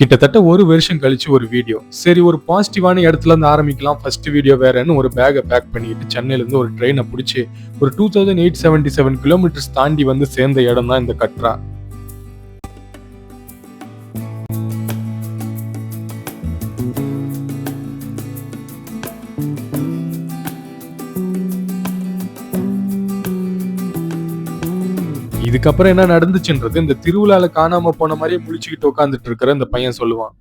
கிட்டத்தட்ட ஒரு வருஷம் கழிச்சு ஒரு வீடியோ. சரி ஒரு பாசிட்டிவான இடத்துல இருந்து ஆரம்பிக்கலாம். ஃபர்ஸ்ட் வீடியோ வேறன்னு ஒரு பேக்கை பேக் பண்ணிட்டு சென்னையில இருந்து ஒரு ட்ரெயினை பிடிச்சி ஒரு two thousand eight seventy seven kilometres தாண்டி வந்து சேர்ந்த இடம் தான் இந்த கட்ரா. இதுக்கப்புறம் என்ன நடந்துச்சுன்றது இந்த திருவிழால காணாம போன மாதிரியே முழிச்சுக்கிட்டு உட்காந்துட்டு இருக்கிற இந்த பையன் சொல்லுவான்.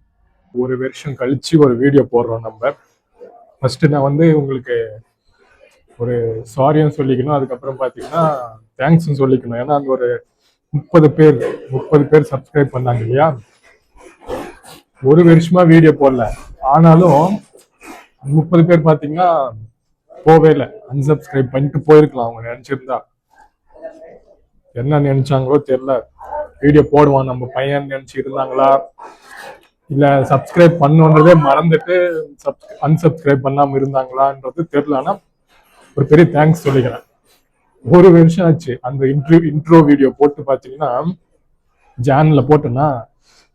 ஒரு வருஷம் கழிச்சு ஒரு வீடியோ போடுறோம் நம்ம. ஃபர்ஸ்ட் நான் வந்து உங்களுக்கு ஒரு சாரியும் சொல்லிக்கணும். அதுக்கப்புறம் பார்த்தீங்கன்னா தேங்க்ஸும் சொல்லிக்கணும். ஏன்னா அந்த ஒரு முப்பது பேர் முப்பது பேர் சப்ஸ்கிரைப் பண்ணாங்க இல்லையா? ஒரு வருஷமா வீடியோ போடல. ஆனாலும் முப்பது பேர் பார்த்தீங்கன்னா போவே இல்லை. அன்சப்ஸ்கிரைப் பண்ணிட்டு போயிருக்கலாம். அவங்க நினைச்சிருந்தா. என்ன நினைச்சாங்களோ தெரியல. வீடியோ போடுவான் நம்ம பையன் நினைச்சு இருந்தாங்களா? இல்ல சப்ஸ்கிரைப் பண்ணோன்றதே மறந்துட்டு அன்சப்ஸ்கிரைப் பண்ணாம இருந்தாங்களான்றது தெரியல. ஆனா ஒரு பெரிய தேங்க்ஸ் சொல்லிக்கிறேன். ஒரு வருஷம் ஆச்சு. அந்த இன்ட்ரோ இன்ட்ரோ வீடியோ போட்டு பார்த்தீங்கன்னா ஜான்ல போட்டேன்னா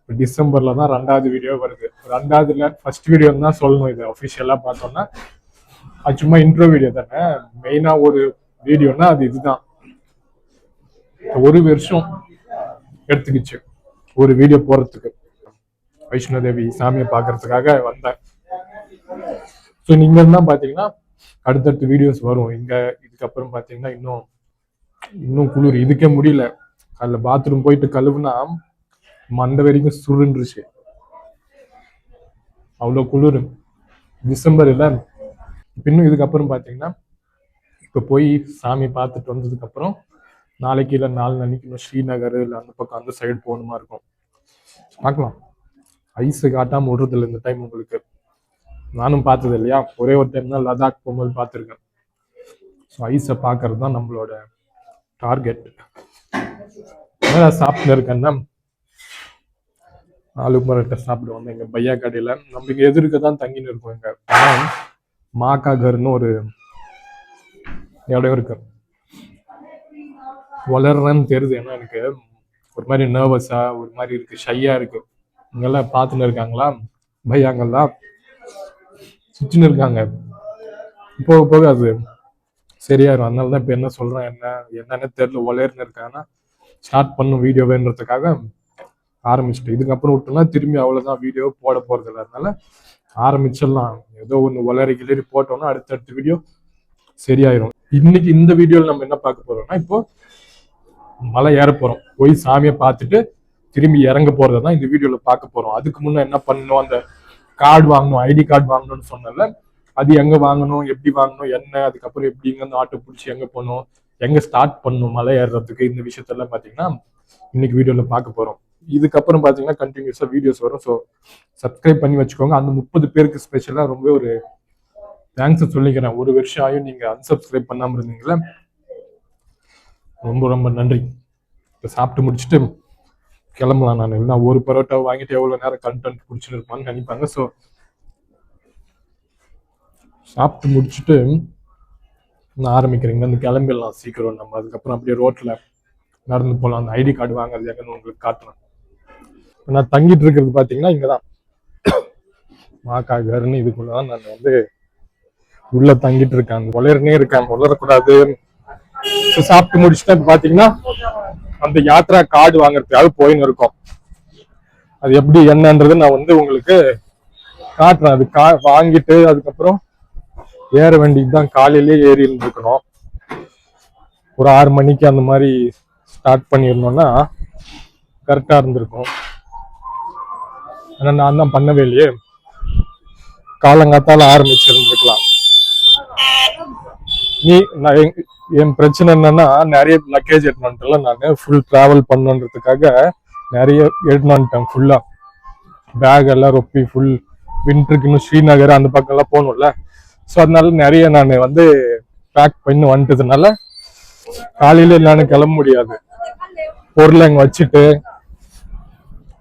டிசம்பர்ல தான் ரெண்டாவது வீடியோ வருது. ரெண்டாவதுல ஃபர்ஸ்ட் வீடியோ தான் சொல்லணும் இது. அஃபிஷியலா பார்த்தோம்னா அது சும்மா இன்ட்ரோ வீடியோ தானே. மெயினா ஒரு வீடியோனா அது இதுதான். ஒரு வருஷம் எடுத்துக்கிச்சு. ஒரு வீடியோ போறதுக்கு. வைஷ்ணோதேவி சாமியை பார்க்கறதுக்காக வந்தேன். ஸோ நீங்க தான் பாத்தீங்கன்னா அடுத்தடுத்து வீடியோஸ் வரும். இங்க இதுக்கப்புறம் பாத்தீங்கன்னா இன்னும் இன்னும் குளிர். இதுக்கே முடியல. அதில் பாத்ரூம் போயிட்டு கழுவுனா மண்டை வரைக்கும் சுருண்டுருச்சு. அவ்வளோ குளிர். டிசம்பர் இல்லை இன்னும் இதுக்கப்புறம் பாத்தீங்கன்னா இப்போ போய் சாமி பார்த்துட்டு வந்ததுக்கு அப்புறம் நாளைக்கு இல்லை நாலு நாளைக்கு ஸ்ரீநகர் இல்லை அந்த பக்கம் அந்த சைடு போகணுமா இருக்கும். பார்க்கலாம். ஐஸு காட்டாமல் விடுறது இந்த டைம் உங்களுக்கு. நானும் பார்த்தது இல்லையா? ஒரே ஒரு டைம் தான் லடாக் போகும்போது பார்த்துருக்கேன். ஸோ ஐஸை பார்க்கறது தான் நம்மளோட டார்கெட் நான் சாப்பிட்டு இருக்கேன்னா ஆலு பரோட்டா சாப்பிடுவோம் எங்கள் பையா கடையில். நம்ம இங்கே எதிர்க்க தான் தங்கின்னு இருக்கோம் எங்கள் மாக்கா கர்னு ஒரு இடம் இருக்கு. வளர்றேன்னு தெரியுது. ஏன்னா எனக்கு ஒரு மாதிரி நர்வஸா ஒரு மாதிரி இருக்கு. ஷையா இருக்கு. இங்கெல்லாம் பார்த்துன்னு இருக்காங்களா? பையாங்கெல்லாம் சுற்றின்னு இருக்காங்க. போக போக அது சரியாயிரும். அதனால தான் இப்போ என்ன சொல்கிறேன் என்ன என்னன்னு தெரியல. வளர்ன்னு இருக்காங்கன்னா ஸ்டார்ட் பண்ணும் வீடியோவேன்றதுக்காக ஆரம்பிச்சிட்டு இதுக்கப்புறம் விட்டோம்னா திரும்பி அவ்வளோதான் வீடியோ போட போகிறது இல்லை அதனால ஆரம்பிச்சிடலாம். ஏதோ ஒன்று வளரி கிளறி போட்டோம்னா அடுத்தடுத்த வீடியோ சரியாயிரும். இன்னைக்கு இந்த வீடியோவில் நம்ம என்ன பார்க்க போறோம்னா இப்போ மலை ஏற போறோம். போய் சாமியை பார்த்துட்டு திரும்பி இறங்க போறதை தான் இந்த வீடியோல பார்க்க போறோம். அதுக்கு முன்னே என்ன பண்ணணும்? அந்த கார்டு வாங்கணும் ஐடி கார்டு வாங்கணும்னு சொன்னல அது எங்க வாங்கணும்? எப்படி வாங்கணும்? என்ன? அதுக்கப்புறம் எப்படி இங்க ஆட்டோ பிடிச்சி எங்க போகணும்? எங்க ஸ்டார்ட் பண்ணணும் மலை ஏறுறதுக்கு இந்த விஷயத்தெல்லாம் பாத்தீங்கன்னா இன்னைக்கு வீடியோல பார்க்க போறோம். இதுக்கப்புறம் பாத்தீங்கன்னா கண்டினியூஸா வீடியோஸ் வரும். ஸோ சப்ஸ்கிரைப் பண்ணி வச்சுக்கோங்க. அந்த முப்பது பேருக்கு ஸ்பெஷலா ரொம்ப ஒரு தேங்க்ஸ் சொல்லிக்கிறேன். ஒரு வருஷம் ஆயும் நீங்க அன்சப்ஸ்கிரைப் பண்ணாம இருந்தீங்களா ரொம்ப ரொம்ப நன்றி. இப்போ சாப்பிட்டு முடிச்சுட்டு கிளம்பலாம் நான். இல்லைன்னா ஒரு பரோட்டா வாங்கிட்டு எவ்வளோ நேரம் கண்டென்ட் பிடிச்சிட்டு இருப்பான்னு நினைப்பாங்க. ஸோ சாப்பிட்டு முடிச்சுட்டு நான் ஆரம்பிக்கிறீங்க அந்த கிளம்பிடலாம் சீக்கிரம் நம்ம. அதுக்கப்புறம் அப்படியே ரோட்டில் நடந்து போகலாம் அந்த ஐடி கார்டு வாங்குறது எங்கன்னு உங்களுக்கு காட்டுறேன் இப்போ நான் தங்கிட்டு இருக்கிறது பார்த்தீங்கன்னா இங்கே தான் மாக்காகர்னு இதுக்குள்ளே தான் நான் வந்து உள்ள தங்கிட்டு இருக்கேன். உலர்னே இருக்கேன். உலரக்கூடாது சாப்பிட்டு முடிச்சுட்டு இப்ப பாத்தீங்கன்னா அந்த யாத்ரா கார்டு வாங்குறதுக்காக போயின்னு இருக்கோம். அது எப்படி என்னன்றது நான் வந்து உங்களுக்கு காட்டுறேன். அது கா வாங்கிட்டு அதுக்கப்புறம் ஏற வேண்டியது தான். காலையிலே ஏறி இருந்துக்கணும் ஒரு ஆறு மணிக்கு அந்த மாதிரி ஸ்டார்ட் பண்ணியிருந்தோம்னா கரெக்டா இருந்திருக்கும். ஆனா நான் தான் பண்ணவே இல்லையே. காலங்காத்தால ஆரம்பிச்சிருந்துருக்கலாம். நீ நான் என் என் பிரச்சனை என்னன்னா நிறைய லக்கேஜ் எடுத்துட்டு நான். ஃபுல் ட்ராவல் பண்ணுன்றதுக்காக நிறைய எடுத்துட்டு ஃபுல்லா பேக் எல்லாம் ரொப்பி ஃபுல் வின்டருக்கு இன்னும் ஸ்ரீநகர் அந்த பக்கம் எல்லாம் போகணும்ல. ஸோ அதனால நிறைய நான் வந்து பேக் பண்ணி வந்துட்டதுனால காலையில நான் கிளம்ப முடியாது. பொருளை அங்க வச்சுட்டு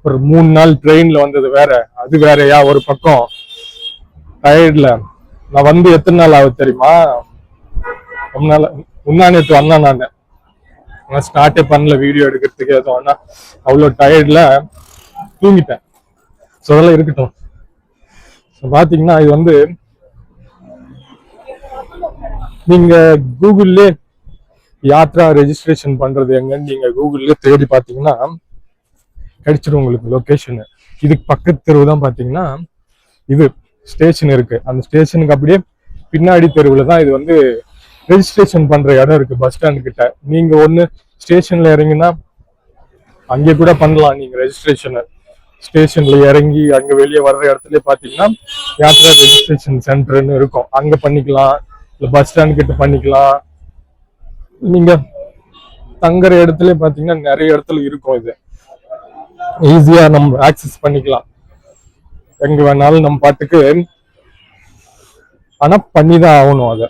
ஒரு மூணு நாள் ட்ரெயின்ல வந்தது வேற. அது வேறையா ஒரு பக்கம். டயர்ட்ல நான் வந்து எத்தனை நாள் ஆகுது தெரியுமா? ரொம்ப நாள் முன்னா நேற்று வந்தேன் நான். ஆனால் ஸ்டார்ட்டே பண்ணல வீடியோ எடுக்கிறதுக்கு எதுவும் ஆனால் அவ்வளோ டயர்டில் தூங்கிட்டேன். ஸோ அதெல்லாம் இருக்கட்டும். ஸோ பார்த்தீங்கன்னா இது வந்து நீங்கள் கூகுள்லே யாத்ரா ரெஜிஸ்ட்ரேஷன் பண்ணுறது எங்கன்னு நீங்கள் கூகுள்ல தேடி பார்த்தீங்கன்னா கிடைச்சிடும் உங்களுக்கு லொக்கேஷனு இதுக்கு பக்கத்து தெருவு தான் பார்த்தீங்கன்னா இது ஸ்டேஷன் இருக்குது அந்த ஸ்டேஷனுக்கு அப்படியே பின்னாடி தெருவில் தான் இது வந்து ரெஜிஸ்ட்ரேஷன் பண்ற இடம் இருக்கு பஸ் ஸ்டாண்ட் கிட்ட. நீங்க ஒன்று ஸ்டேஷன்ல இறங்கினா அங்கே கூட பண்ணலாம் நீங்க ரெஜிஸ்ட்ரேஷன் ஸ்டேஷன்ல இறங்கி அங்க வெளியே வர்ற இடத்துல பாத்தீங்கன்னா யாத்ரா ரெஜிஸ்ட்ரேஷன் சென்டர்னு இருக்கும். அங்க பண்ணிக்கலாம் இல்ல பஸ் ஸ்டாண்ட் கிட்ட பண்ணிக்கலாம். நீங்க தங்குற இடத்துல பாத்தீங்கன்னா நிறைய இடத்துல இருக்கும் இது. ஈஸியா நம்ம ஆக்சஸ் பண்ணிக்கலாம். எங்க வேணாலும் நம்ம பாட்டுக்கு ஆனா பண்ணிதான் ஆகணும் அதை.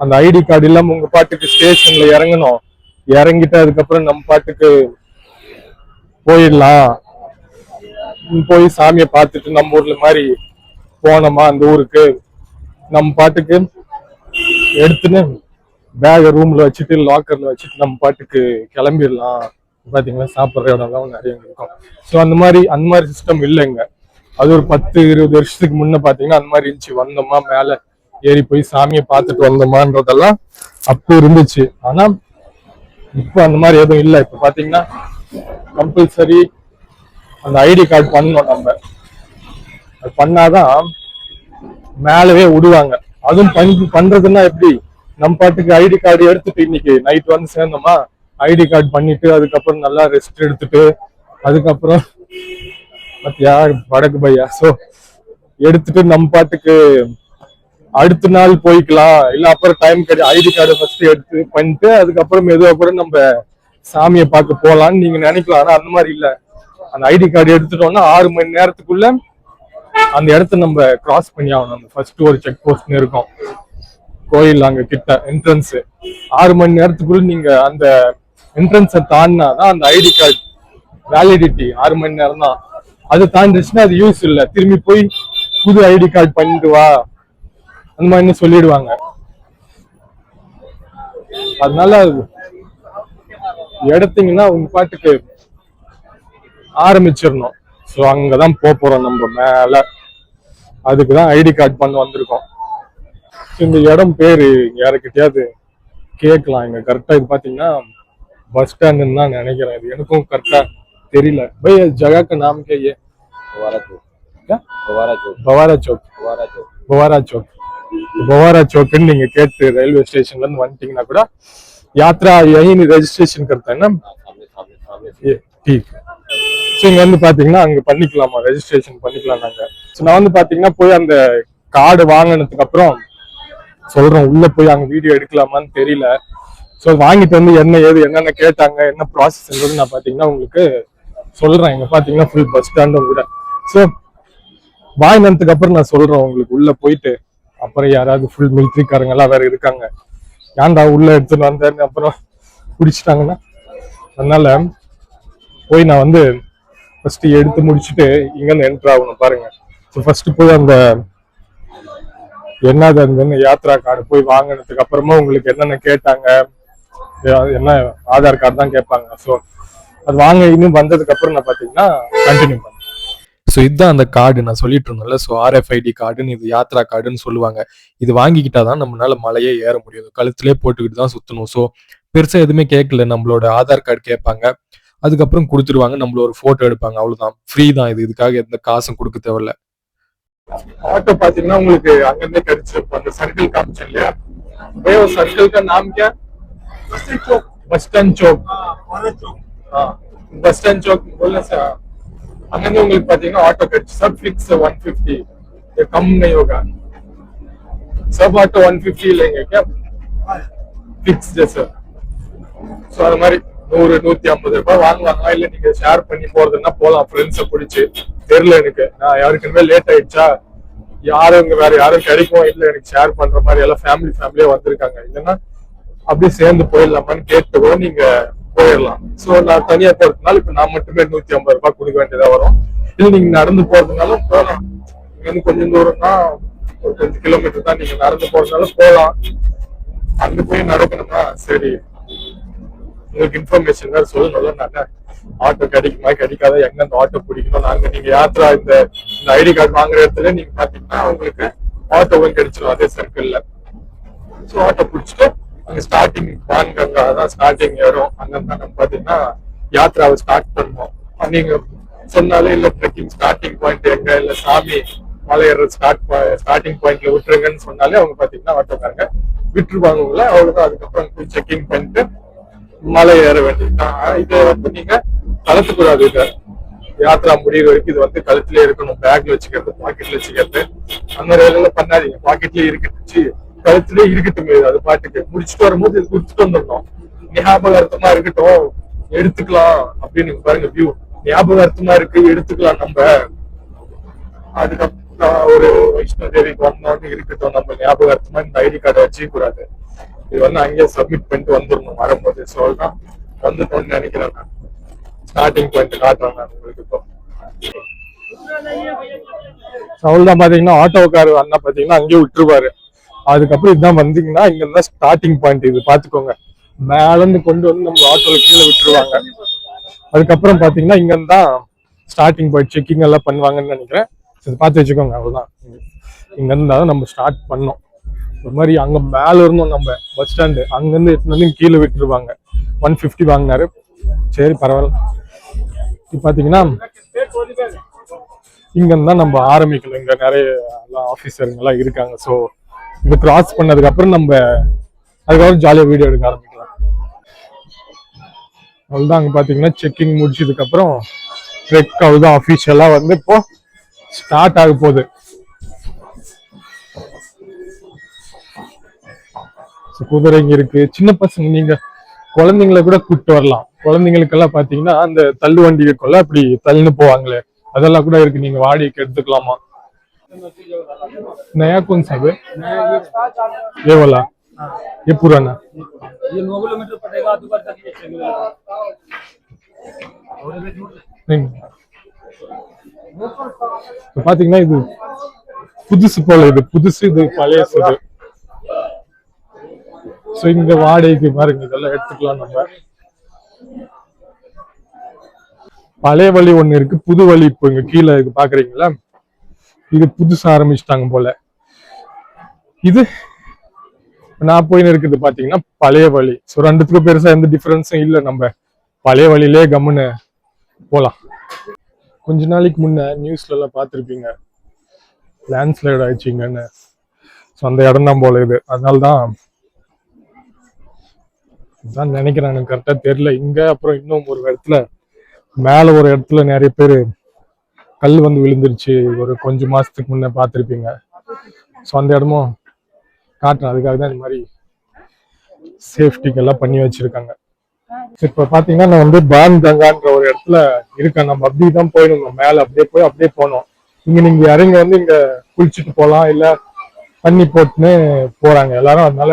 அந்த ஐடி கார்டு இல்லாம உங்க பாட்டுக்கு ஸ்டேஷன்ல இறங்கணும். இறங்கிட்டு அதுக்கப்புறம் நம்ம பாட்டுக்கு போயிடலாம். போய் சாமியை பார்த்துட்டு நம்ம ஊர்ல மாதிரி போனோமா அந்த ஊருக்கு? நம்ம பாட்டுக்கு எடுத்துன்னு பேக ரூம்ல வச்சுட்டு லாக்கர்ல வச்சுட்டு நம்ம பாட்டுக்கு கிளம்பிடலாம். பாத்தீங்கன்னா சாப்பிட்ற இடம்லாம் நிறைய இருக்கும். ஸோ அந்த மாதிரி அந்த மாதிரி சிஸ்டம் இல்லைங்க. அது ஒரு பத்து இருபது வருஷத்துக்கு முன்ன பாத்தீங்கன்னா அந்த மாதிரி இருந்துச்சு. வந்தோமா மேலே ஏறி போய் சாமியை பார்த்துட்டு வந்தோமான்றதெல்லாம் அப்போ இருந்துச்சு. ஆனா இப்போ அந்த மாதிரி எதுவும் இல்லை. இப்ப பாத்தீங்கன்னா கம்பல்சரி அந்த ஐடி கார்டு பண்ணணும் நம்ம. அது பண்ணாதான் மேலவே விடுவாங்க. அதுவும் பண் பண்றதுன்னா எப்படி? நம்ம பாட்டுக்கு ஐடி கார்டு எடுத்துட்டு இன்னைக்கு நைட் வந்து சேர்ந்தோமா? ஐடி கார்டு பண்ணிட்டு அதுக்கப்புறம் நல்லா ரெஸ்ட் எடுத்துட்டு அதுக்கப்புறம் பத்தியா வடக்கு பையா? சோ எடுத்துட்டு நம்ம பாட்டுக்கு அடுத்த நாள் போய்க்கலாம். இல்ல அப்புறம் டைம் கிடையாது ஐடி கார்டு ஃபர்ஸ்ட் எடுத்து பண்ணிட்டு அதுக்கப்புறம் மெதுவாக கூட நம்ம சாமியை பார்க்க போகலான்னு நீங்க நினைக்கலாம். ஆனா அந்த மாதிரி இல்ல. அந்த ஐடி கார்டு எடுத்துட்டோம்னா ஆறு மணி நேரத்துக்குள்ள அந்த இடத்த நம்ம கிராஸ் பண்ணி ஆகணும். அந்த ஃபர்ஸ்ட் ஒரு செக் போஸ்ட்னு இருக்கும். கோயில் அங்க கிட்ட என்ட்ரன்ஸ் ஆறு மணி நேரத்துக்குள்ள நீங்க அந்த என்ட்ரன்ஸை தாண்டினா தான் அந்த ஐடி கார்டு வேலிடிட்டி ஆறு மணி நேரம் தான் அது தாண்டிடுச்சுன்னா அது யூஸ் இல்லை. திரும்பி போய் புது ஐடி கார்டு பண்ணிட்டு வா. அந்த மாதிரி சொல்லிடுவாங்க. அதனால எடுத்தீங்கன்னா உங்க பாட்டுக்கு ஆரம்பிச்சிடணும். ஸோ அங்கதான் போறோம் நம்ம மேல. அதுக்கு தான் ஐடி கார்டு பண்ண வந்திருக்கோம். இந்த இடம் பேரு யாருக்கிட்டயாவது கேட்கலாம். இங்க கரெக்டா இது பாத்தீங்கன்னா பஸ் ஸ்டாண்ட்னு தான் நினைக்கிறேன். இது எனக்கும் கரெக்டா தெரியல. பை ஜகாக்கு நாம கேயே பவாரா சோக். பவாரா சோக். பவாரா சோக். பவாரா சோக். பவாரா சோக்குன்னு நீங்க கேட்டு ரயில்வே ஸ்டேஷன்ல இருந்து வந்துட்டீங்கன்னா கூட யாத்ரா யஹின் ரெஜிஸ்ட்ரேஷன் கருத்தாங்கன்னா ஸோ இங்க வந்து பாத்தீங்கன்னா அங்க பண்ணிக்கலாமா? ரெஜிஸ்ட்ரேஷன் பண்ணிக்கலாம் நாங்க. நான் வந்து பாத்தீங்கன்னா போய் அந்த கார்டு வாங்கினதுக்கு அப்புறம் சொல்றோம் உள்ள போய் அங்க வீடியோ எடுக்கலாமான்னு தெரியல. சோ வாங்கிட்டு வந்து என்ன ஏது என்னென்ன கேட்டாங்க என்ன ப்ராசஸ் நான் பாத்தீங்கன்னா உங்களுக்கு சொல்றேன். இங்க பாத்தீங்கன்னா ஃபுல் பஸ் ஸ்டாண்டும் கூட. சோ வாங்கினதுக்கு அப்புறம் நான் சொல்றேன் உங்களுக்கு. உள்ள போயிட்டு அப்புறம் யாராவது ஃபுல் மிலிட்ரிக்காரங்கெல்லாம் வேற இருக்காங்க. ஏன்டா உள்ள எடுத்துட்டு வந்தேன்னு அப்புறம் குடிச்சிட்டாங்கன்னா அதனால போய் நான் வந்து ஃபர்ஸ்ட் எடுத்து முடிச்சுட்டு இங்கேருந்து என்ட்ரு ஆகணும் பாருங்க. ஸோ ஃபர்ஸ்ட் போய் அந்த என்னது அந்த யாத்ரா கார்டு போய் வாங்கினதுக்கு அப்புறமா உங்களுக்கு என்னென்ன கேட்டாங்க? என்ன ஆதார் கார்டு தான் கேட்பாங்க. ஸோ அது வாங்க இன்னும் வந்ததுக்கு அப்புறம் நான் பார்த்தீங்கன்னா கண்டினியூ பண்ணேன் ஸோ இதுதான் அந்த கார்டு நான் சொல்லிட்டு இருந்தேன்ல ஸோ ஆர்எஃப்ஐடி கார்டுன்னு இது யாத்ரா கார்டுன்னு சொல்லுவாங்க இது வாங்கிக்கிட்டா தான் நம்மளால மலையே ஏற முடியும் கழுத்திலே போட்டுக்கிட்டு தான் சுத்தணும் ஸோ பெருசா எதுவுமே கேட்கல நம்மளோட ஆதார் கார்டு கேட்பாங்க அதுக்கப்புறம் கொடுத்துருவாங்க நம்மள ஒரு போட்டோ எடுப்பாங்க அவ்வளவுதான் ஃப்ரீ தான் இது இதுக்காக எந்த காசும் கொடுக்க தேவையில்ல ஆட்டோ பாத்தீங்கன்னா உங்களுக்கு அங்கிருந்தே கிடைச்சிருக்கும் அந்த சர்க்கிள் காமிச்சேன் இல்லையா भैया वो सर्कल का नाम क्या बस स्टैंड चौक हाँ बस स्टैंड चौक बोलने से அங்கங்க உங்களுக்கு பாத்தீங்கன்னா ஆட்டோ கட் சப் ஃபிக்ஸ் ஒன் பிப்டி கம்ன யோகா. சப் ஆட்டோ ஒன் பிப்டி இல்லைங்க ஃபிக்ஸ் சார் ஸோ அது மாதிரி நூறு நூத்தி ஐம்பது ரூபாய் வாங்குவாங்களா? இல்ல நீங்க ஷேர் பண்ணி போறதுன்னா போலாம். ஃப்ரெண்ட்ஸை பிடிச்சி. தெரியல எனக்கு. நான் யாருக்குமே லேட் ஆயிடுச்சா? யாரும் இங்க வேற யாரும் கிடைக்கும்? இல்ல எனக்கு ஷேர் பண்ற மாதிரி எல்லாம் ஃபேமிலி ஃபேமிலியா வந்திருக்காங்க. இல்லைன்னா அப்படியே சேர்ந்து போயிடலாமான்னு கேட்டு கூட நீங்க போயிடலாம். சோ நான் தனியா போறதுனால இப்ப நான் மட்டுமே நூத்தி ஐம்பது ரூபாய் கொடுக்க வேண்டியதா வரும். இல்ல நீங்க நடந்து போறதுனால போகலாம். இங்க இருந்து கொஞ்சம் தூரம்னா ஒரு கொஞ்சம் கிலோமீட்டர் தான் நீங்க நடந்து போறதுனால போகலாம். அங்க போய் நடக்கணுமா சரி. உங்களுக்கு இன்ஃபர்மேஷன் வேற சொல்லணும்ல நாங்க ஆட்டோ கிடைக்குமா கிடைக்காத எங்க அந்த ஆட்டோ பிடிக்கணும் நாங்க நீங்க யாத்திரா இந்த இந்த ஐடி கார்டு வாங்குற இடத்துல நீங்க பாத்தீங்கன்னா உங்களுக்கு ஆட்டோவும் கிடைச்சிடும் அதே சர்க்கிள்ல ஸோ ஆட்டோ பிடிச்சிட்டு அங்கே ஸ்டார்டிங் பான்கங்கா தான் ஸ்டார்டிங் ஏறும். அங்க தான் நம்ம பாத்தீங்கன்னா யாத்ராவை ஸ்டார்ட் பண்ணுவோம். நீங்க சொன்னாலே இல்லை ட்ரெக்கிங் ஸ்டார்டிங் பாயிண்ட் எங்க? இல்லை சாமி மலை ஏற ஸ்டார்ட் ஸ்டார்டிங் பாயிண்ட்ல விட்டுருங்கன்னு சொன்னாலே அவங்க பார்த்தீங்கன்னா வட்டக்காரங்க விட்டுருவாங்க உங்களை அவ்வளோதான் அதுக்கப்புறம் போய் செக்கிங் பண்ணிட்டு மலை ஏற வேண்டியதுதான் இதை வந்து நீங்க கலத்துக்கூடாது இதை. யாத்ரா முடிகிற வரைக்கும் இது வந்து கழுத்துல இருக்கணும். பேக்ல வச்சுக்கிறது பாக்கெட்ல வச்சுக்கிறது. அந்த மாதிரி வேலையில பண்ணாதீங்க பாக்கெட்லயே இருக்கட்டு கழுத்துலயே இருக்கட்டும் இது அது பாட்டுக்கு. முடிச்சுட்டு வரும்போது இது குடிச்சிட்டு வந்துடணும். ஞாபகார்த்தமா இருக்கட்டும். எடுத்துக்கலாம். அப்படின்னு பாருங்க வியூ ஞாபகார்த்தமா இருக்கு எடுத்துக்கலாம் நம்ம. அதுக்கப்புறம் ஒரு வைஷ்ணவ தேவிக்கு வந்தோன்னு இருக்கட்டும். நம்ம ஞாபகார்த்தமா இந்த ஐடி கார்டை வச்சுக்க கூடாது இது வந்து அங்கேயே சப்மிட் பண்ணிட்டு வந்துடணும் வரும்போது. அதுதான் வந்துட்டோம்னு நினைக்கிறேன் நான். ஸ்டார்டிங் பாயிண்ட் காட்டுறேன் நான் உங்களுக்கு இப்போ. அவ்வளவுதான் பாத்தீங்கன்னா ஆட்டோக்கார் அண்ணா பாத்தீங்கன்னா அங்கேயே விட்டுருவாரு அதுக்கப்புறம் இதுதான் வந்தீங்கன்னா இங்க இருந்தா ஸ்டார்டிங் பாயிண்ட் இது பாத்துக்கோங்க மேலேருந்து கொண்டு வந்து நம்ம ஆட்டோல கீழே விட்டுருவாங்க. அதுக்கப்புறம் பாத்தீங்கன்னா இங்க இருந்தா ஸ்டார்டிங் பாயிண்ட் செக்கிங் எல்லாம் பண்ணுவாங்கன்னு நினைக்கிறேன். இது பார்த்து வச்சுக்கோங்க அவ்வளவுதான். இங்க இருந்தா நம்ம ஸ்டார்ட் பண்ணோம். ஒரு மாதிரி அங்க மேல இருந்தோம் நம்ம பஸ் ஸ்டாண்டு அங்க இருந்து வந்து கீழே விட்டுருவாங்க. ஒன் ஃபிஃப்டி வாங்கினாரு. சரி பரவாயில்ல. இப்போ பாத்தீங்கன்னா இங்க இருந்தா நம்ம ஆரம்பிக்கணும். இங்க நிறைய எல்லாம் ஆபீசருங்க எல்லாம் இருக்காங்க. ஸோ இது கிராஸ் பண்ணதுக்கு அப்புறம் நம்ம அதுக்கப்புறம் ஜாலியா வீடியோ எடுக்க ஆரம்பிக்கலாம். அவ்வளவுதான் அங்க பாத்தீங்கன்னா செக்கிங் முடிச்சதுக்கு அப்புறம் ட்ரெக் அவ்வளவுதான் அஃபிஷியலா வந்து இப்போ ஸ்டார்ட் ஆக போகுது. குதிரைங்க இருக்கு. சின்ன பசங்க நீங்க குழந்தைங்களை கூட கூப்பிட்டு வரலாம். குழந்தைங்களுக்கெல்லாம் பாத்தீங்கன்னா அந்த தள்ளு வண்டிகளுக்குள்ள அப்படி தள்ளுன்னு போவாங்களே. அதெல்லாம் கூட இருக்கு. நீங்க வாடகைக்கு எடுத்துக்கலாமா? नया कौन सा है ये वाला ये पुराना ये नौ किलोमीटर पड़ेगा दुकान तक ये छह किलोमीटर नहीं இப்ப பாத்தீங்கன்னா இது புதுசு போல இது புதுசு இது பழையசு இது சோ இங்க வாடகைக்கு பாருங்க இதெல்லாம் எடுத்துக்கலாம் நம்ம பழைய வழி ஒண்ணு இருக்கு புது வழி இப்போ இங்க கீழே இது பாக்குறீங்களா இது புதுசா ஆரம்பிச்சிட்டாங்க போல. இது நான் போயின்னு இருக்குது பாத்தீங்கன்னா பழைய வழி. ஸோ ரெண்டுத்துக்கும் பெருசா எந்த டிஃபரன்ஸும் இல்லை. நம்ம பழைய வழியிலே கம்முன்னு போகலாம் கொஞ்ச நாளைக்கு முன்ன நியூஸ்ல எல்லாம் பார்த்துருப்பீங்க. லேண்ட்ஸ்லைட் ஆயிடுச்சிங்கன்னு. ஸோ அந்த இடம் தான் போல இது. அதனால தான் தான் நினைக்கிறேன். எனக்கு கரெக்டாக தெரியல. இங்க அப்புறம் இன்னும் ஒரு இடத்துல மேல ஒரு இடத்துல நிறைய பேர் கல் வந்து விழுந்துருச்சு. ஒரு கொஞ்சம் மாதத்துக்கு முன்னே பார்த்துருப்பீங்க. ஸோ அந்த இடமும் காட்டுறேன். அதுக்காக தான் இந்த மாதிரி சேஃப்டிக்கெல்லாம் பண்ணி வச்சுருக்காங்க. இப்போ பார்த்தீங்கன்னா நான் வந்து பான் கங்கான்ற ஒரு இடத்துல இருக்கேன். நம்ம அப்படி தான் போயிடணும். மேலே அப்படியே போய் அப்படியே போனோம் இங்கே நீங்கள் இறங்கி வந்து இங்கே குளிச்சுட்டு போகலாம். இல்லை தண்ணி போட்டுன்னு போகிறாங்க எல்லாரும் அதனால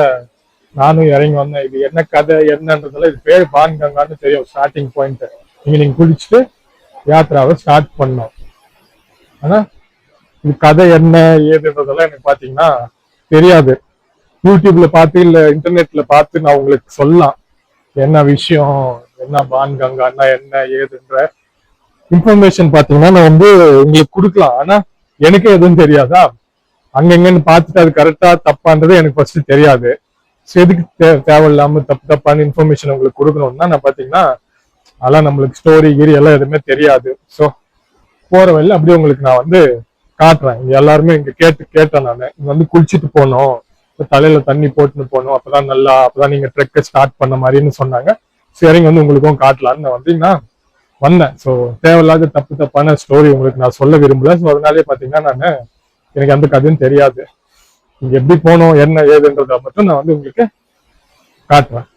நானும் இறங்கி வந்தேன். இது என்ன கதை என்னன்றதுல இது பேர் பான் கங்கான்னு தெரியும். ஸ்டார்டிங் பாயிண்ட் இங்கே நீங்கள் குளிச்சுட்டு யாத்திராவை ஸ்டார்ட் பண்ணோம் ஆனா இது கதை என்ன ஏதுன்றதெல்லாம் எனக்கு பாத்தீங்கன்னா தெரியாது. யூடியூப்ல பார்த்து இல்ல இன்டர்நெட்ல பார்த்து நான் உங்களுக்கு சொல்லலாம். என்ன விஷயம் என்ன பான் கங்கான்னா என்ன ஏதுன்ற இன்ஃபர்மேஷன் பாத்தீங்கன்னா நான் வந்து உங்களுக்கு கொடுக்கலாம். ஆனா எனக்கே எதுவும் தெரியாதா? அங்கங்கன்னு பார்த்துட்டு அது கரெக்டா தப்பான்றது எனக்கு ஃபர்ஸ்ட் தெரியாது. ஸோ எதுக்கு தே- தேவையில்லாம தப்பு தப்பான இன்ஃபர்மேஷன் உங்களுக்கு கொடுக்கணும்னா நான் பாத்தீங்கன்னா அதெல்லாம் நம்மளுக்கு ஸ்டோரி கீரி எல்லாம் எதுவுமே தெரியாது. ஸோ போற வழியில அப்படியே உங்களுக்கு நான் வந்து காட்டுறேன். இங்க எல்லாருமே இங்க கேட்டு கேட்டேன் நான். இங்க வந்து குளிச்சுட்டு போனோம். தலையில தண்ணி போட்டுன்னு போகணும் அப்பதான் நல்லா அப்பதான் நீங்க ட்ரெக்கை ஸ்டார்ட் பண்ண மாதிரின்னு சொன்னாங்க. சரிங்க வந்து உங்களுக்கும் காட்டலான்னு நான் வந்து நான் வந்தேன். ஸோ தேவையில்லாத தப்பு தப்பான ஸ்டோரி உங்களுக்கு நான் சொல்ல விரும்பல. ஸோ அதனாலே பாத்தீங்கன்னா நான் எனக்கு அந்த கதையும் தெரியாது. இங்க எப்படி போகணும் என்ன ஏதுன்றத மட்டும் நான் வந்து உங்களுக்கு காட்டுறேன்.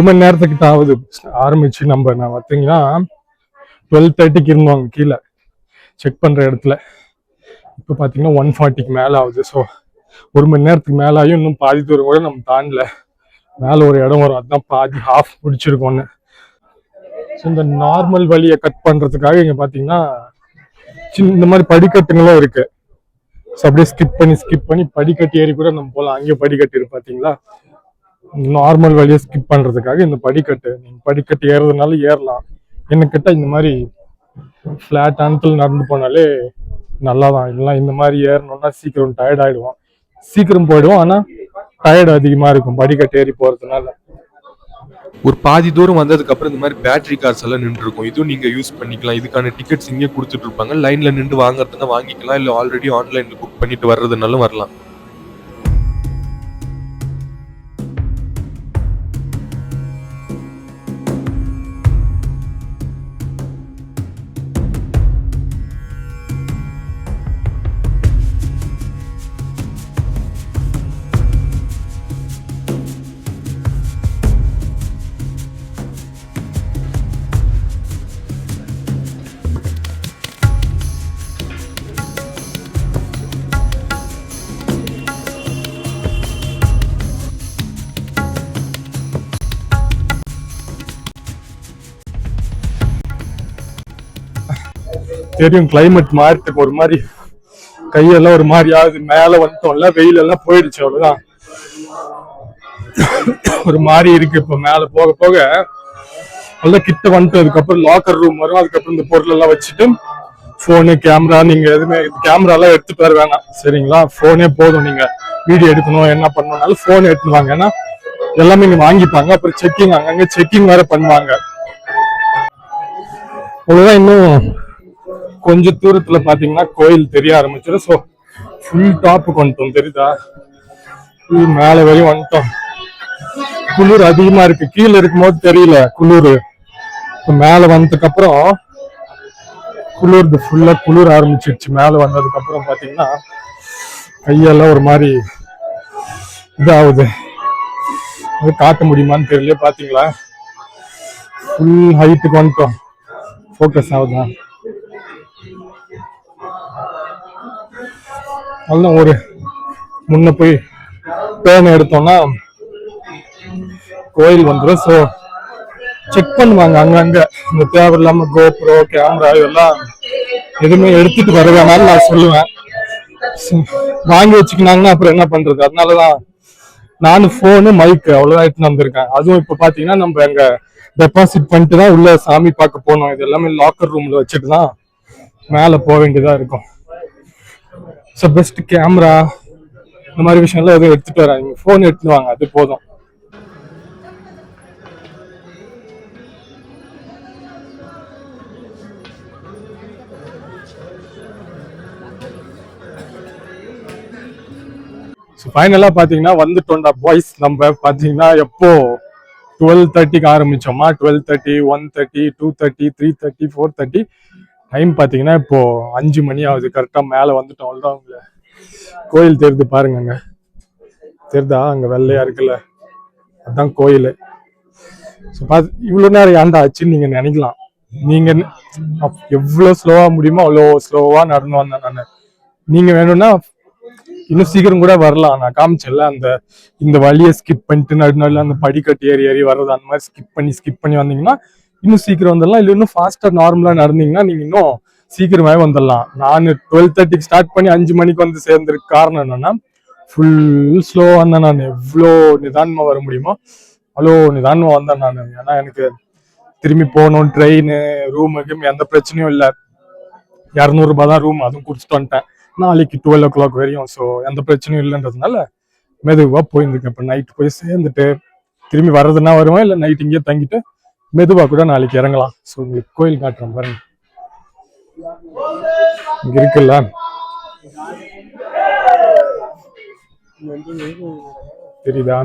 ஒரு மணி நேரத்துக்கிட்ட ஆகுது. ஆரம்பிச்சு நம்ம நான் பார்த்தீங்கன்னா டுவெல் தேர்ட்டிக்கு இருந்தோம் அங்க கீழே. செக் பண்ற இடத்துல. இப்போ பார்த்தீங்கன்னா ஒன் ஃபார்ட்டிக்கு மேலே ஆகுது. ஸோ ஒரு மணி நேரத்துக்கு மேலே இன்னும் பாதி தூரம் கூட நம்ம தாண்டல. மேலே ஒரு இடம் வரும். அதுதான் பாதி ஹாஃப் முடிச்சிருக்கோன்னு ஸோ இந்த நார்மல் வழியை கட் பண்றதுக்காக இங்க பார்த்தீங்கன்னா சின்ன இந்த மாதிரி படிக்கட்டுங்களும் இருக்கு. ஸோ அப்படியே ஸ்கிப் பண்ணி ஸ்கிப் பண்ணி படிக்கட்டு ஏறி கூட நம்ம போகலாம். அங்கேயும் படிக்கட்டு இருக்கு பார்த்தீங்களா? நார்மல் வழியை ஸ்கிப் பண்ணுறதுக்காக இந்த படிக்கட்டு. நீங்கள் படிக்கட்டு ஏறுறதுனால ஏறலாம். என்ன இந்த மாதிரி ஃப்ளாட் ஆனத்தில் நடந்து போனாலே நல்லா தான் இல்லைனா இந்த மாதிரி ஏறணும்னா சீக்கிரம் டயர்ட் ஆகிடுவோம் சீக்கிரம் போயிடுவோம் ஆனால் டயர்டு அதிகமாக இருக்கும் படிக்கட்டு ஏறி போகிறதுனால ஒரு பாதி தூரம் வந்ததுக்கு அப்புறம் இந்த மாதிரி பேட்டரி கார்ஸ் எல்லாம் நின்று இருக்கும் இதுவும் நீங்க யூஸ் பண்ணிக்கலாம். இதுக்கான டிக்கெட்ஸ் இங்கே கொடுத்துட்டு இருப்பாங்க. லைன்ல நின்று வாங்குறதுனா வாங்கிக்கலாம். இல்ல ஆல்ரெடி ஆன்லைன்ல புக் பண்ணிட்டு வர்றதுனாலும் வரலாம். தெரியும் கிளைமேட் மாறத்துக்கு ஒரு மாதிரி கையெல்லாம் ஒரு மாதிரி ஆகுது. மேல வந்துட்டோம்ல வெயில் எல்லாம் போயிடுச்சு அவ்வளவுதான். ஒரு மாதிரி இருக்கு இப்ப மேல போக போக. நல்லா கிட்ட வந்துட்டு அதுக்கப்புறம் லாக்கர் ரூம் வரும். அதுக்கப்புறம் இந்த பொருள் எல்லாம் வச்சுட்டு போனு கேமரா நீங்க எதுவுமே கேமரா எல்லாம் எடுத்துட்டு வேணாம். சரிங்களா? போனே போதும் நீங்க. வீடியோ எடுக்கணும். என்ன பண்ணணும்னாலும் போன் எடுத்து வாங்க. ஏன்னா எல்லாமே இங்க வாங்கிப்பாங்க. அப்புறம் செக்கிங் அங்கங்க செக்கிங் வேற பண்ணுவாங்க. அவ்வளவுதான் இன்னும். கொஞ்ச தூரத்துல பாத்தீங்கன்னா கோயில் தெரிய ஆரம்பிச்சிடும் ஸோ ஃபுல் டாப் வந்துட்டோம். தெரியுதா? ஃபுல் மேலே வரையும் வந்துட்டோம். குளிர் அதிகமா இருக்கு. கீழே இருக்கும்போது தெரியல குளிர். மேல வந்ததுக்கு அப்புறம் குளிர் ஃபுல்லா குளிர் ஆரம்பிச்சிருச்சு. மேல வந்ததுக்கு அப்புறம் பாத்தீங்கன்னா கையெல்லாம் ஒரு மாதிரி இதாகுது. அது காட்ட முடியுமான்னு தெரியல பாத்தீங்களா? ஃபுல் ஹைட்டுக்கு வந்துட்டோம். ஃபோக்கஸ் ஆகுதா? நல்ல ஒரு முன்ன போய் பேனை எடுத்தோம்னா கோயில் வந்துடும் ஸோ செக் பண்ணுவாங்க அங்கங்க. இந்த தேவையில்லாம கோப்ரோ கேமரா இதெல்லாம் எதுவுமே எடுத்துட்டு வர நான் சொல்லுவேன். வாங்கி வச்சுக்கினாங்கன்னா அப்புறம் என்ன பண்றது? அதனாலதான் நானும் ஃபோனு மைக் அவ்வளவுதான் எடுத்துன்னு வந்திருக்கேன். அதுவும் இப்ப பாத்தீங்கன்னா நம்ம அங்க டெபாசிட் பண்ணிட்டு தான் உள்ள சாமி பார்க்க போனோம். இது எல்லாமே லாக்கர் ரூம்ல வச்சுட்டு தான் மேல போக வேண்டியதா இருக்கும். ஸோ பெஸ்ட் கேமரா இந்த மாதிரி விஷயம்லாம் எதுவும் எடுத்துட்டு வராங்க ஃபோன் எடுத்துட்டு வாங்க அது போதும். ஸோ ஃபைனலாக பார்த்தீங்கன்னா வந்துட்டோம்டா பாய்ஸ் நம்ம பார்த்தீங்கன்னா எப்போ? டுவெல் தேர்ட்டிக்கு ஆரம்பித்தோமா twelve thirty one thirty two thirty three thirty four thirty time பார்த்தீங்கன்னா இப்போ அஞ்சு மணி ஆகுது. கரெக்டாக மேலே வந்துட்டோம். அவ்வளோதான் அவங்கள கோயில் தெரிந்து பாருங்க அங்கே தெரிதா அங்கே வெள்ளையா இருக்குல்ல. அதுதான் கோயில். ஸோ பார்த்து இவ்வளோ நேரம் ஏன்டா ஆச்சுன்னு நீங்கள் நினைக்கலாம். நீங்கள் எவ்வளோ ஸ்லோவாக முடியுமோ அவ்வளோ ஸ்லோவாக நடந்து வந்தேன் நான் நீங்கள் வேணும்னா இன்னும் சீக்கிரம் கூட வரலாம். நான் காமிச்சல அந்த இந்த வழியை ஸ்கிப் பண்ணிட்டு நடு அந்த படிக்கட்டு ஏறி ஏறி வர்றது அந்த மாதிரி ஸ்கிப் பண்ணி ஸ்கிப் பண்ணி வந்தீங்கன்னா இன்னும் சீக்கிரம் வந்துடலாம். இல்லை இன்னும் ஃபாஸ்ட்டாக நார்மலாக நடந்தீங்கன்னா நீங்கள் இன்னும் சீக்கிரமாகவே வந்துடலாம். நான் டுவெல் தேர்ட்டிக்கு ஸ்டார்ட் பண்ணி அஞ்சு மணிக்கு வந்து சேர்ந்துருக்கு காரணம் என்னென்னா ஃபுல் ஸ்லோவாக வந்தேன் நான். எவ்வளோ நிதானமாக வர முடியுமோ அவ்வளோ நிதானமாக வந்தேன் நான். ஏன்னா எனக்கு திரும்பி போகணும் ட்ரெயின் ரூமுக்கு எந்த பிரச்சனையும் இல்லை. இரநூறுபா தான் ரூம் அதுவும் குடிச்சிட்டு வந்துட்டேன். நாளைக்கு டுவெல் ஓ கிளாக் வரையும். ஸோ எந்த பிரச்சனையும் இல்லைன்றதுனால மெதுவாக போயிருந்துருக்கேன். இப்போ நைட்டு போய் சேர்ந்துட்டு திரும்பி வர்றதுன்னா வருவேன் இல்லை நைட் இங்கேயே தங்கிட்டு மெதுவாக கூட நாளைக்கு இறங்கலாம். ஸோ உங்களுக்கு கோயில் காட்டுறேன் பாருங்க. இங்க இருக்குல்ல? தெரியுதா?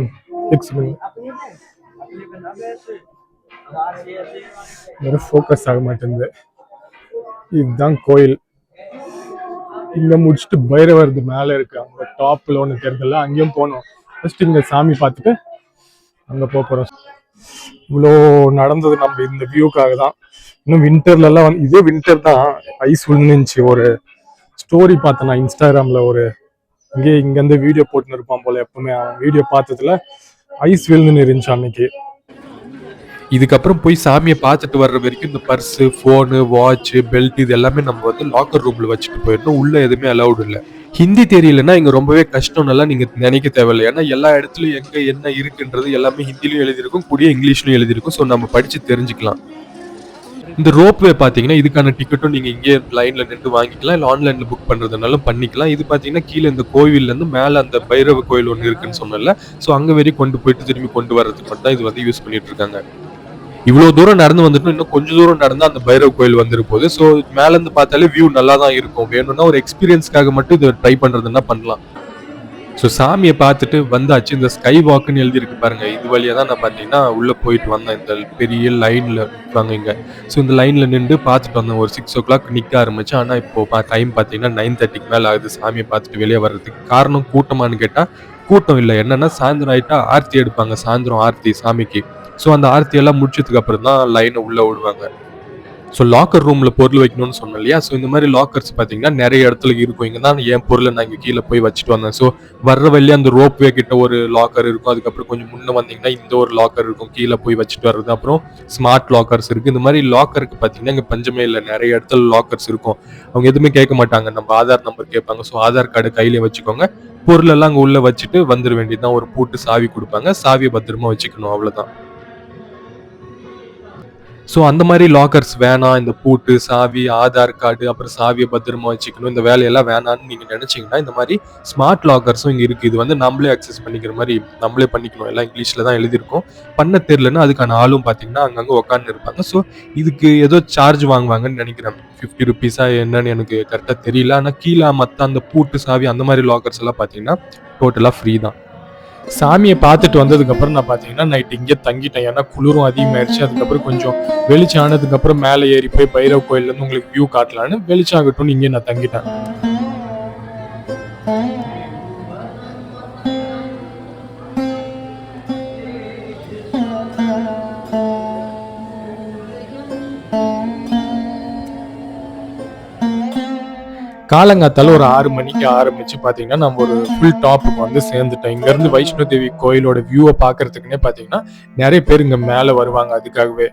ஃபோக்கஸ் ஆக மாட்டேங்குது. இதுதான் கோயில். இங்க முடிச்சுட்டு பைரவரது மேல இருக்கு. அங்க டாப்ல ஒன்று தெரியுதுல்ல அங்கேயும் போனோம். ஃபர்ஸ்ட் இங்க சாமி பார்த்துட்டு அங்க போக போறோம். இவ்வளோ நடந்தது நம்ம இந்த வியூக்காக தான் இன்னும் வின்டர்லலாம் வந்து இதே வின்டர் தான் ஐஸ் விழுந்துச்சு ஒரு ஸ்டோரி பார்த்தேன் நான் இன்ஸ்டாகிராமில் ஒரு இங்கே இங்கேருந்து வீடியோ போட்டுன்னு இருப்பான் போல் எப்பவுமே. அவன் வீடியோ பார்த்ததுல ஐஸ் விழுந்துன்னு இருந்துச்சு அன்னைக்கு. இதுக்கப்புறம் போய் சாமியை பார்த்துட்டு வர்ற வரைக்கும் இந்த பர்ஸு ஃபோனு வாட்ச் பெல்ட் இது எல்லாமே நம்ம வந்து லாக்கர் ரூமில் வச்சுட்டு போயிடணும். உள்ளே எதுவுமே அலௌடு இல்லை. ஹிந்தி தெரியலன்னா இங்கே ரொம்பவே கஷ்டம் நல்லா நினைக்க தேவையில்லை. ஏன்னா எல்லா இடத்துலையும் எங்கே என்ன இருக்குன்றது எல்லாமே ஹிந்திலையும் எழுதியிருக்கும் கூடிய இங்கிலீஷ்லையும் எழுதியிருக்கும். ஸோ நம்ம படித்து தெரிஞ்சுக்கலாம். இந்த ரோப்வே பார்த்தீங்கன்னா இதுக்கான டிக்கெட்டும் நீங்கள் இங்கே லைனில் நின்று வாங்கிக்கலாம். இல்லை ஆன்லைனில் புக் பண்ணுறதுனாலும் பண்ணிக்கலாம். இது பார்த்தீங்கன்னா கீழே இந்த கோவில்லேருந்து மேலே அந்த பைரவ கோயில் ஒன்று இருக்குன்னு சொன்னல ஸோ அங்கே வரையும் கொண்டு போயிட்டு திரும்பி கொண்டு வர்றதுக்கு மட்டும் தான் இது வந்து யூஸ் பண்ணிட்டு இருக்காங்க. இவ்வளோ தூரம் நடந்து வந்துட்டு இன்னும் கொஞ்சம் தூரம் நடந்து அந்த பைரவ் கோயில் வந்துரு போகுது. ஸோ மேலேருந்து பார்த்தாலே வியூ நல்லா தான் இருக்கும். வேணும்னா ஒரு எக்ஸ்பீரியன்ஸ்க்காக மட்டும் இதை ட்ரை பண்ணுறதுன்னா பண்ணலாம். ஸோ சாமியை பார்த்துட்டு வந்தாச்சு. இந்த ஸ்கை வாக்குன்னு எழுதியிருக்கு பாருங்க. இது வழியாக தான் நான் பார்த்தீங்கன்னா உள்ளே போயிட்டு வந்தேன். இந்த பெரிய லைனில் நிற்பாங்க இங்கே. ஸோ இந்த லைனில் நின்று பார்த்துட்டு வந்தேன். ஒரு சிக்ஸ் ஓ கிளாக் நிற்க ஆரம்பிச்சு. ஆனால் இப்போ டைம் பார்த்தீங்கன்னா நைன் தேர்ட்டிக்கு மேலே ஆகுது. சாமியை பார்த்துட்டு வெளியே வர்றதுக்கு காரணம் கூட்டமான்னு கேட்டால் கூட்டம் இல்லை. என்னன்னா சாயந்தரம் ஆயிட்டா ஆர்த்தி எடுப்பாங்க. சாயந்தரம் ஆர்த்தி சாமிக்கு. ஸோ அந்த ஆர்த்தி எல்லாம் முடிச்சதுக்கு அப்புறம் தான் லைனை உள்ளே விடுவாங்க ஸோ லாக்கர் ரூமில் பொருள் வைக்கணும்னு சொன்னேன் இல்லையா? ஸோ இந்த மாதிரி லாக்கர்ஸ் பார்த்தீங்கன்னா நிறைய இடத்துல இருக்கும். இங்கே தான் என் பொருளை நான் இங்கே கீழே போய் வச்சுட்டு வந்தேன். ஸோ வர்ற வழியே அந்த ரோப்வே கிட்ட ஒரு லாக்கர் இருக்கும். அதுக்கப்புறம் கொஞ்சம் முன்னே வந்தீங்கன்னா இந்த ஒரு லாக்கர் இருக்கும். கீழே போய் வச்சுட்டு வர்றது. அப்புறம் ஸ்மார்ட் லாக்கர்ஸ் இருக்குது இந்த மாதிரி லாக்கருக்கு பார்த்தீங்கன்னா இங்கே பஞ்சமே இல்லை நிறைய இடத்துல லாக்கர்ஸ் இருக்கும். அவங்க எதுவுமே கேட்க மாட்டாங்க. நம்ம ஆதார் நம்பர் கேட்பாங்க. ஸோ ஆதார் கார்டு கையிலே வச்சுக்கோங்க. பொருளெல்லாம் அங்கே உள்ளே வச்சுட்டு வந்துட வேண்டியதுதான். ஒரு பூட்டு சாவி கொடுப்பாங்க. சாவியை பத்திரமா வச்சுக்கணும். அவ்வளோதான் ஸோ அந்த மாதிரி லாக்கர்ஸ் வேணாம். இந்த பூட்டு சாவி ஆதார் கார்டு அப்புறம் சாவியை பத்திரமா வச்சுக்கணும். இந்த வேலையெல்லாம் வேணாம்னு நீங்கள் நினச்சிங்கன்னா இந்த மாதிரி ஸ்மார்ட் லாக்கர்ஸும் இங்கே இருக்குது இது வந்து நம்மளே அக்சஸ் பண்ணிக்கிற மாதிரி நம்மளே பண்ணிக்கணும். எல்லாம் இங்கிலீஷில் தான் எழுதியிருக்கோம். பண்ண தெரிலன்னா அதுக்கான ஆளும் பார்த்தீங்கன்னா அங்கங்கே உட்காந்து இருப்பாங்க. ஸோ இதுக்கு ஏதோ சார்ஜ் வாங்குவாங்கன்னு நினைக்கிறேன். ஃபிஃப்டி ருபீஸாக என்னன்னு எனக்கு கரெக்டாக தெரியல. ஆனால் கீழே மற்ற அந்த பூட்டு சாவி அந்த மாதிரி லாக்கர்ஸ் எல்லாம் பார்த்தீங்கன்னா டோட்டலாக ஃப்ரீ தான். சாமியை பார்த்துட்டு வந்ததுக்கப்புறம் நான் பார்த்தீங்கன்னா நைட் இங்கே தங்கிட்டேன். ஏன்னா குளிரும் அதிகமாயிருச்சு. அதுக்கப்புறம் கொஞ்சம் வெளிச்சம் ஆனதுக்கப்புறம் மேலே ஏறி போய் பைரவ் கோயிலேருந்து உங்களுக்கு வியூ காட்டலான்னு வெளிச்சம் ஆகட்டும்னு இங்கே நான் தங்கிட்டேன். காலங்காத்தால ஒரு ஆறு மணிக்கு ஆரம்பிச்சு பாத்தீங்கன்னா நம்ம ஒரு ஃபுல் டாப்புக்கு வந்து சேர்ந்துட்டோம். இங்க இருந்து வைஷ்ணோ தேவி கோயிலோட வியூவை பாக்குறதுக்குன்னே பாத்தீங்கன்னா நிறைய பேர் இங்க மேல வருவாங்க அதுக்காகவே.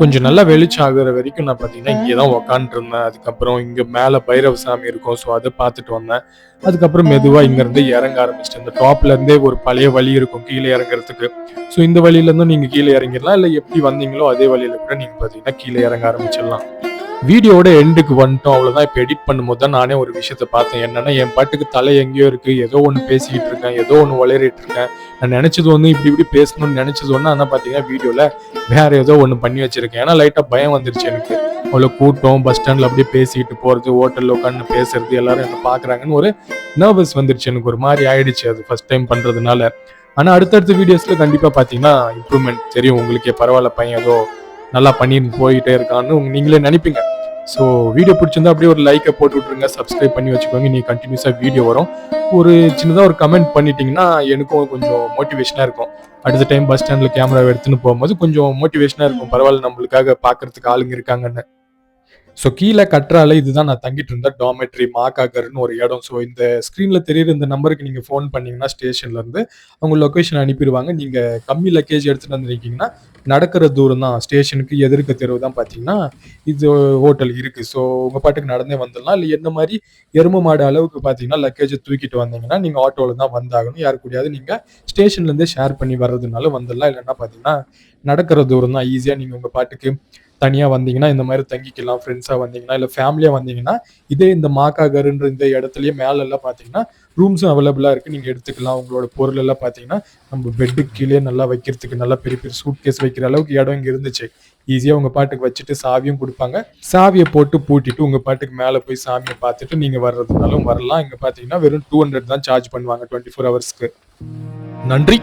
கொஞ்சம் நல்லா வெளிச்சம் ஆகுற வரைக்கும் நான் பாத்தீங்கன்னா இங்கே தான் உக்காந்துருந்தேன். அதுக்கப்புறம் இங்க மேல பைரவ சாமி இருக்கும். ஸோ அதை பார்த்துட்டு வந்தேன். அதுக்கப்புறம் மெதுவா இங்க இருந்து இறங்க ஆரம்பிச்சிட்டேன். இந்த டாப்ல இருந்தே ஒரு பழைய வழி இருக்கும் கீழே இறங்குறதுக்கு. ஸோ இந்த வழியில இருந்தும் நீங்க கீழே இறங்கிடலாம். இல்ல எப்படி வந்தீங்களோ அதே வழியில கூட நீங்க பாத்தீங்கன்னா கீழே இறங்க ஆரம்பிச்சிடலாம். வீடியோவோட எண்டுக்கு வந்துட்டோம் அவ்வளோதான் இப்போ எடிட் பண்ணும்போது தான் நானே ஒரு விஷயத்த பார்த்தேன். என்னன்னா என் பாட்டுக்கு தலை எங்கேயோ இருக்கு. ஏதோ ஒன்று பேசிக்கிட்டு இருக்கேன். ஏதோ ஒன்று வளரிட்டு இருக்கேன். நான் நினைச்சது ஒன்று இப்படி இப்படி பேசணும்னு நினைச்சது ஒன்று ஆனால் பார்த்தீங்கன்னா வீடியோவில் வேற ஏதோ ஒன்று பண்ணி வச்சிருக்கேன். ஏன்னா லைட்டாக பயம் வந்துருச்சு எனக்கு. அவ்வளோ கூட்டம் பஸ் ஸ்டாண்டில் அப்படியே பேசிக்கிட்டு போகிறது ஹோட்டலில் உட்காந்து பேசுறது எல்லாரும் என்ன பார்க்குறாங்கன்னு ஒரு நர்வஸ் வந்துருச்சு. எனக்கு ஒரு மாதிரி ஆயிடுச்சு அது ஃபர்ஸ்ட் டைம் பண்ணுறதுனால ஆனால் அடுத்தடுத்த வீடியோஸில் கண்டிப்பாக பார்த்தீங்கன்னா இம்ப்ரூவ்மெண்ட் தெரியும். உங்களுக்கே பரவாயில்ல பையன் ஏதோ நல்லா பண்ணிட்டு போயிட்டே இருக்கான்னு நீங்களே நினைப்பீங்க. ஸோ வீடியோ பிடிச்சிருந்தா அப்படியே ஒரு லைக்கை போட்டு விட்ருங்க சப்ஸ்கிரைப் பண்ணி வச்சுக்கோங்க. நீ கண்டினியூஸாக வீடியோ வரும். ஒரு சின்னதாக ஒரு கமெண்ட் பண்ணிட்டீங்கன்னா எனக்கும் கொஞ்சம் மோட்டிவேஷனாக இருக்கும். அடுத்த டைம் பஸ் ஸ்டாண்டில் கேமரா எடுத்துன்னு போகும்போது கொஞ்சம் மோட்டிவேஷனாக இருக்கும். பரவாயில்ல நம்மளுக்காக பார்க்கறதுக்கு ஆளுங்க இருக்காங்கன்னு. ஸோ கீழே கற்றால இதுதான் நான் தங்கிட்டு இருந்த டாமெட்ரி மாக்காகர்னு ஒரு இடம். ஸோ இந்த ஸ்க்ரீனில் தெரியுற இந்த நம்பருக்கு நீங்கள் ஃபோன் பண்ணீங்கன்னா ஸ்டேஷன்லேருந்து அவங்க லொக்கேஷன் அனுப்பிடுவாங்க. நீங்கள் கம்மி லக்கேஜ் எடுத்துகிட்டு வந்துருக்கீங்கன்னா நடக்கிற தூரம் தான். ஸ்டேஷனுக்கு எதிர்க்க தெருவு தான் பார்த்தீங்கன்னா இது ஹோட்டல் இருக்குது ஸோ உங்கள் பாட்டுக்கு நடந்தே வந்துடலாம். இல்லை என்ன மாதிரி எரும மாடு அளவுக்கு பார்த்தீங்கன்னா லக்கேஜை தூக்கிட்டு வந்தீங்கன்னா நீங்கள் ஆட்டோவில் தான் வந்தாகணும். யாரு கூடயாவது நீங்கள் ஸ்டேஷன்லேருந்தே ஷேர் பண்ணி வர்றதுனால வந்துடலாம். இல்லைன்னா பார்த்தீங்கன்னா நடக்கிற தூரம் தான். ஈஸியாக நீங்கள் உங்கள் பாட்டுக்கு தனியாக வந்தீங்கன்னா இந்த மாதிரி தங்கிக்கலாம் ஃப்ரெண்ட்ஸாக வந்தீங்கன்னா இல்லை ஃபேமிலியாக வந்தீங்கன்னா இதே இந்த மாக்காகருன்ற இந்த இடத்துலயே மேலெல்லாம் பார்த்தீங்கன்னா ரூம்ஸும் அவைலபிளாக இருக்குது நீங்கள் எடுத்துக்கலாம். உங்களோட பொருள் எல்லாம் பார்த்தீங்கன்னா நம்ம பெட்டு கீழே நல்லா வைக்கிறதுக்கு நல்லா பெரிய பெரிய சூட் கேஸ் வைக்கிற அளவுக்கு இடம் இங்கே இருந்துச்சு. ஈஸியாக உங்கள் பாட்டுக்கு வச்சுட்டு சாவியும் கொடுப்பாங்க. சாவியை போட்டு பூட்டிட்டு உங்கள் பாட்டுக்கு மேலே போய் சாமியை பார்த்துட்டு நீங்கள் வர்றதுனாலும் வரலாம். இங்கே பார்த்தீங்கன்னா வெறும் டூ ஹண்ட்ரட் தான் சார்ஜ் பண்ணுவாங்க டுவெண்ட்டி ஃபோர் ஹவர்ஸ்க்கு நன்றி.